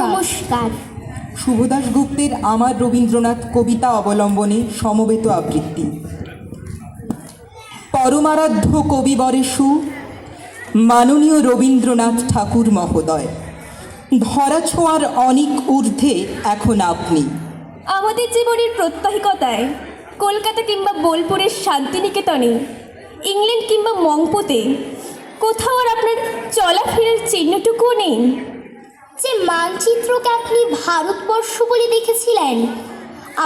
নমস্কার। শুভদাস গুপ্তের আমার রবীন্দ্রনাথ কবিতা অবলম্বনে সমবেত আবৃত্তি। পরমারাধ্য কবিবরেষু মাননীয় রবীন্দ্রনাথ ঠাকুর মহোদয়। ধরা ছোঁয়ার অনেক ঊর্ধ্বে এখন আপনি। আমাদের জীবনের প্রত্যাহিকতায় কলকাতা কিংবা বোলপুরের শান্তিনিকেতনে ইংল্যান্ড কিংবা মংপোতে কোথাও আর আপনার চলাফেরার চিহ্নটুকুও নেই। যে মানচিত্রকে আপনি ভারতবর্ষ বলে দেখেছিলেন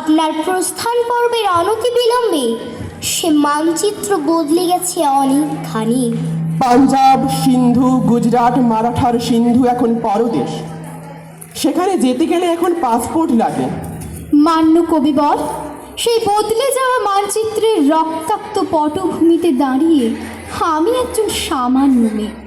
আপনার প্রস্থান পর্বের অনতি বিলম্বে সে মানচিত্র বদলে গেছে অনেকখানি। পাঞ্জাব সিন্ধু গুজরাট মারাঠার সিন্ধু এখন পরদেশ। সেখানে যেতে গেলে এখন পাসপোর্ট লাগে। মান্য কবিবর সেই বদলে যাওয়া মানচিত্রের রক্তাক্ত পটভূমিতে দাঁড়িয়ে আমি একজন সামান্য মেয়ে।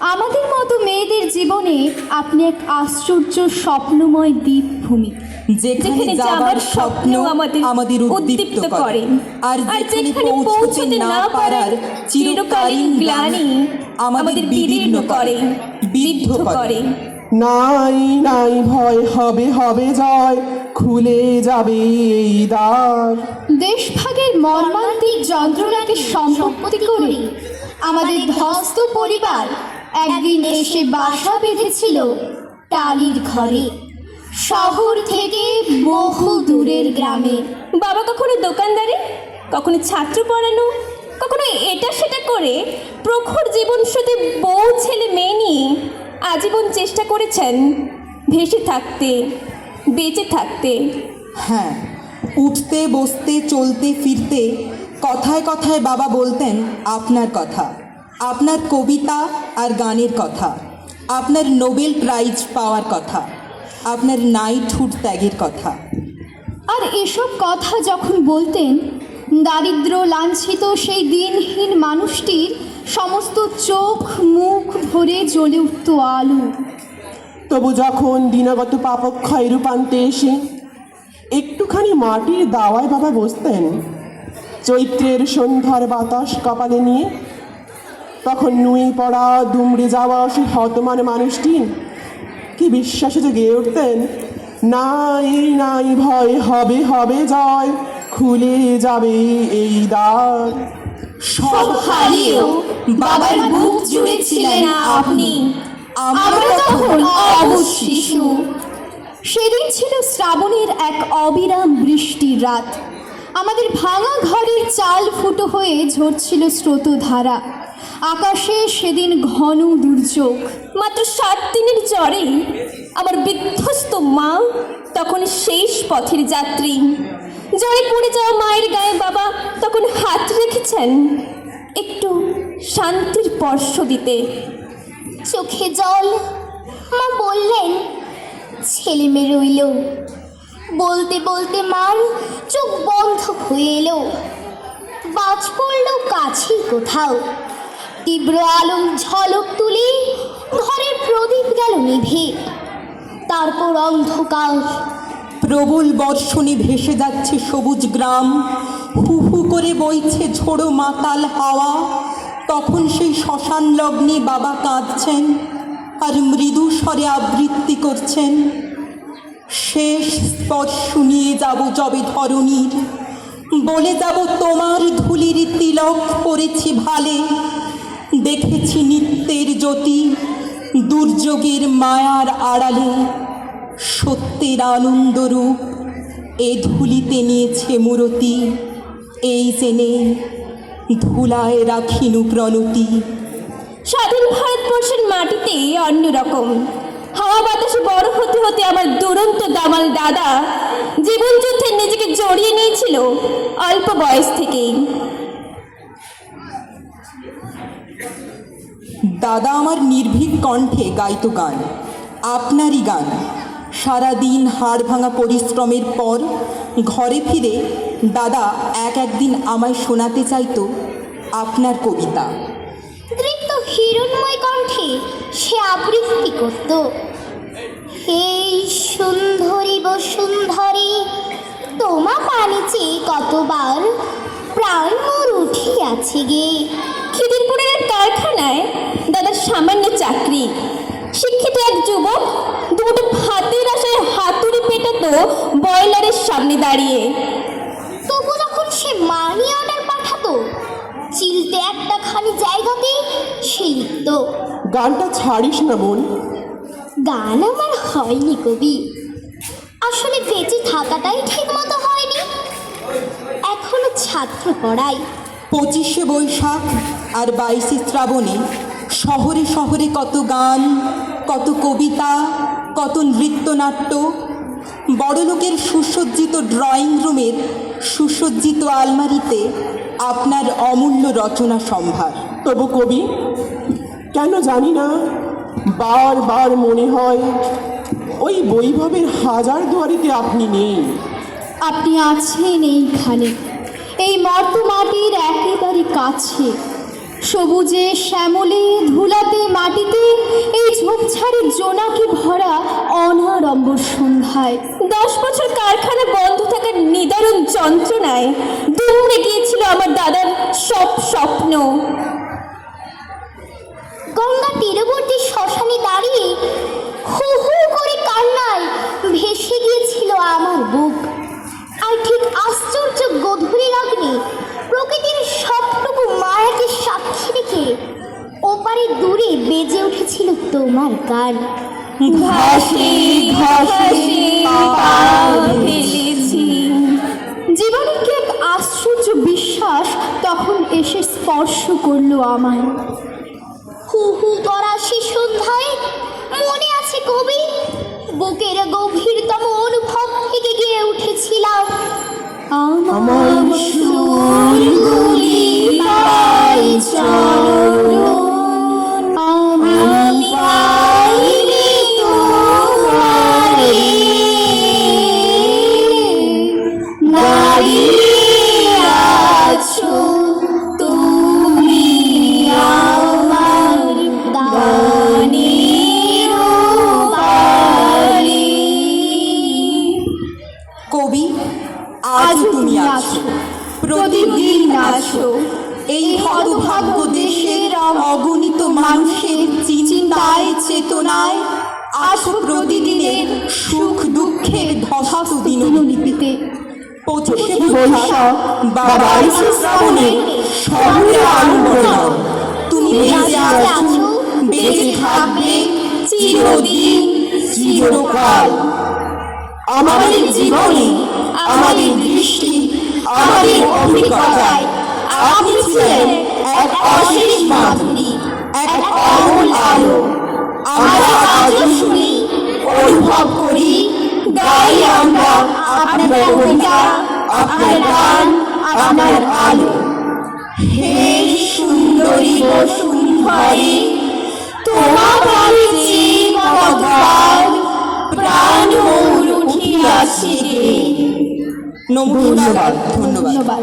আমাদের মতো মেয়েদের জীবনে আপনি এক আশ্চর্য স্বপ্নময় দ্বীপভূমি যেখানে যাবার স্বপ্ন আমাদের উদ্দীপ্ত করে। আর যেখানে পৌঁছতে না পারার চিরকালীন গ্লানি আমাদের বিদীর্ণ করে। বিদ্ধ করে। নাই নাই ভয় হবে হবে জয় খুলে যাবে এই দ্বার। দেশভাগের মর্মান্তিক যন্ত্রণাকে সম্পত্তি করে আমাদের ধস্ত পরিবার একদিন এসে বাসা বেঁধেছিল টালির ঘরে। শহর থেকে বহু দূরের গ্রামে। বাবা কখনো দোকানদারি কখনো ছাত্র পড়ানো কখনো এটা সেটা করে প্রখর জীবন সাথে বউ ছেলে মেয়ে নিয়ে আজীবন চেষ্টা করেছেন ভেসে থাকতে বেঁচে থাকতে। হ্যাঁ উঠতে বসতে চলতে ফিরতে কথায় কথায় বাবা বলতেন আপনার কথা। আপনার কবিতা আর গানের কথা আপনার নোবেল প্রাইজ পাওয়ার কথা আপনার নাইটহুড ত্যাগের কথা। আর এসব কথা যখন বলতেন দারিদ্র লাঞ্ছিত সেই দিনহীন মানুষটির সমস্ত চোখ মুখ ভরে জ্বলে উঠত আলু। তবু যখন দিনাগত পাপক্ষয় রূপান্তে এসে একটুখানি মাটির দাওয়ায় বাবা বসতেন চৈত্রের সন্ধ্যার বাতাস কপালে নিয়ে তখন নুয়ে পড়া, দুমড়ে যাওয়া, সে হতমান মানুষটি কি বিশ্বাসে যে গেয়ে উঠতেন? নাই নাই, ভয়, হবে হবে, জয়, খুলে যাবে এই দ্বার। সব হারিয়েও বাবার বুক জুড়ে ছিলেন আপনি। আমরা তখন অবুঝ শিশু। সেদিন ছিল শ্রাবণের এক অবিরাম বৃষ্টির রাত। আমাদের ভাঙা ঘরের চাল ফুটো হয়ে ঝরছিল স্রোতধারা। আকাশে সেদিন ঘন দুর্যোগ। মাত্র সাত দিনের জ্বরে আমার বিধ্বস্ত মা তখন শেষ পথের যাত্রী। জ্বরে পড়ে যাওয়া মায়ের গায়ে বাবা তখন হাত রেখেছেন একটু শান্তির স্পর্শ দিতে। চোখে জল। মা বললেন ছেলে মেয়ে রইল। বলতে বলতে মার চোখ বন্ধ হয়ে এলো। বাজ পড়ল কাছেই কোথাও। তীব্র আলো ঝলক তুলে ঘরের প্রদীপ গেল নিভে তারপর অন্ধকার, প্রবল বর্ষণে ভেসে যাচ্ছে সবুজ গ্রাম। হু হু করে বইছে ঝোড়ো মাতাল হাওয়া। তখন সেই শ্মশান লগ্নে বাবা কাঁদছেন আর মৃদু স্বরে আবৃত্তি করছেন। শেষ স্পর্শ নিয়ে যাব যবে ধরণীর। বলে যাব তোমার ধুলির তিলক করেছি ভালে। দেখেছি নিত্যের জ্যোতি, দুর্যোগের মায়ার আড়ালে। সত্যের আনন্দরূপ এ ধুলিতে নিয়েছে মূরতি। এই জেনে ধুলায় রাখিনু প্রণতি স্বাধীন ভারতবর্ষের মাটিতে অন্যরকম হাওয়া বাতাসে বড় হতে হতে আমার দুরন্ত দামাল দাদা জীবন যুদ্ধে নিজেকে জড়িয়ে নিয়েছিল অল্প বয়স থেকেই। দাদা আমার নির্ভীক কণ্ঠে গাইত গান। আপনারই গান। সারাদিন হাড় ভাঙা পরিশ্রমের পর ঘরে ফিরে দাদা এক একদিন আমায় শোনাতে চাইতো আপনার কবিতা। দৃপ্ত হিরণময় কণ্ঠে সে আবৃত্তি করত। এই সুন্দরী বসুন্ধরী, তোমা পানি কতবার প্রাণ মোর উঠিয়াছে গে। খিদিরপুরের কারখানায় দাদার সামান্য চাকরি। শিক্ষিত এক যুবক দুটো ভাতে বয়লারের সামনে দাঁড়িয়ে। তবু যখন সে মানি অর্ডার পাঠাতো চিলতে একটা খানি জায়গাতে সে লিখত গানটা ছাড়িস না বোন। গান আমার হয়নি কবি। আসলে বেঁচে থাকাটাই ঠিক মতো হয়নি। এখনও ছাত্র পড়াই পঁচিশে বৈশাখ আর বাইশে শ্রাবণে শহরে শহরে কত গান কত কবিতা কত নৃত্যনাট্য। বড়লোকের সুসজ্জিত ড্রয়িং রুমের সুসজ্জিত আলমারিতে আপনার অমূল্য রচনা সম্ভার। তবু কবি কেন জানি না বারবার মনে হয় ওই বৈভবের হাজার দুয়ারিতে আপনি নেই। আপনি আছেন এইখানে। এই মর্ত মাটির একেবারে কাছে। সবুজে শ্যামলে ধুলাতে মাটিতে এই ঝোপঝাড়ে জোনাকি ভরা অনারম্বর সন্ধ্যায়। দশ বছর কারখানা বন্ধ থাকার নিদারুণ যন্ত্রণায় দুমড়ে গিয়েছিল আমার দাদার সব স্বপ্ন। গঙ্গা তীরবর্তী শ্মশানে দাঁড়িয়ে হু হু করে কান্নায় ভেসে গিয়েছিল আমার বুক। লগ্নে প্রকৃতির সবটুকু মায়াকে সাক্ষী রেখে ওপারে দূরে বেজে উঠেছিল তোমার গান। ঘাসে ঘাসে জীবনের কি এক আশ্চর্য বিশ্বাস তখন এসে স্পর্শ করল আমায়। হু হু করা সে সন্ধ্যায় মনে আছে কবি? বুকের গভীরতম অনুভব থেকে গিয়ে উঠেছিলাম। আমার আজ তুমি আছো, প্রতিদিন আছো। এই হতভাগ্য দেশের অগণিত মানুষের চিন্তায়, চেতনায় আছো প্রতিদিনের সুখ দুঃখের ধস্ত দিনলিপি দিনলিপিতে পঁচিশে বৈশাখ বা বাইশে শ্রাবণে শহরে নাও তুমি বেঁচে আছো, বেঁচে থাকবে চিরদিন, চিরকাল। আমাদের জীবনে আমাদের দৃষ্টি, আমাদের অভিজ্ঞতায় আপনি ছিলেন এক অশেষ মাধুরী, এক অমূল আলো। আমরা আজও শুনি, অনুভব করি, গাই আমরা আপনার কবিতা, আপনার গান, আপনার আলো। হে সুন্দরী বসুন্ধরী, তোমার প্রাণ উঠিয়াছে নমস্কার ধন্যবাদ। ধন্যবাদ।